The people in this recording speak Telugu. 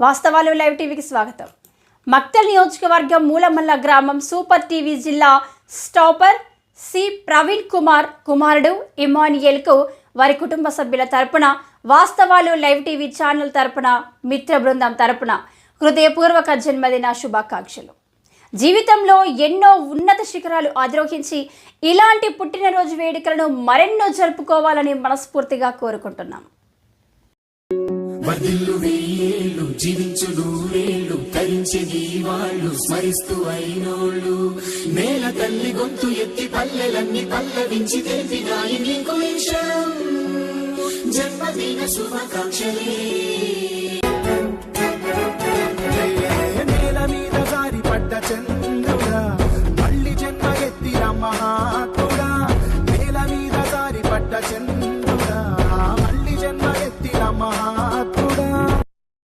వాస్తవాలు లైవ్ టీవీకి స్వాగతం. మక్తల్ నియోజకవర్గం మూలమల్ల గ్రామం సూపర్ టీవీ జిల్లా స్టాపర్ సి ప్రవీణ్ కుమార్ కుమారుడు ఇమానియల్కు వారి కుటుంబ సభ్యుల తరపున వాస్తవాలు లైవ్ టీవీ ఛానల్ తరపున మిత్ర బృందం తరపున హృదయపూర్వక జన్మదిన శుభాకాంక్షలు. జీవితంలో ఎన్నో ఉన్నత శిఖరాలు అధిరోహించి ఇలాంటి పుట్టినరోజు వేడుకలను మరెన్నో జరుపుకోవాలని మనస్ఫూర్తిగా కోరుకుంటున్నాం. బదిల్లు వెయ్యేళ్ళు జీవించు నూరేళ్ళు కరించి నీవాళ్ళు స్మరిస్తూ అయినోళ్ళు. నేల తల్లి గొంతు ఎత్తి పల్లెలన్నీ పల్లవించి తెలిపినాయి నీకు జన్మదిన శుభాకాంక్షలే. మళ్ళీ జన్మ ఎత్తి రమ్మ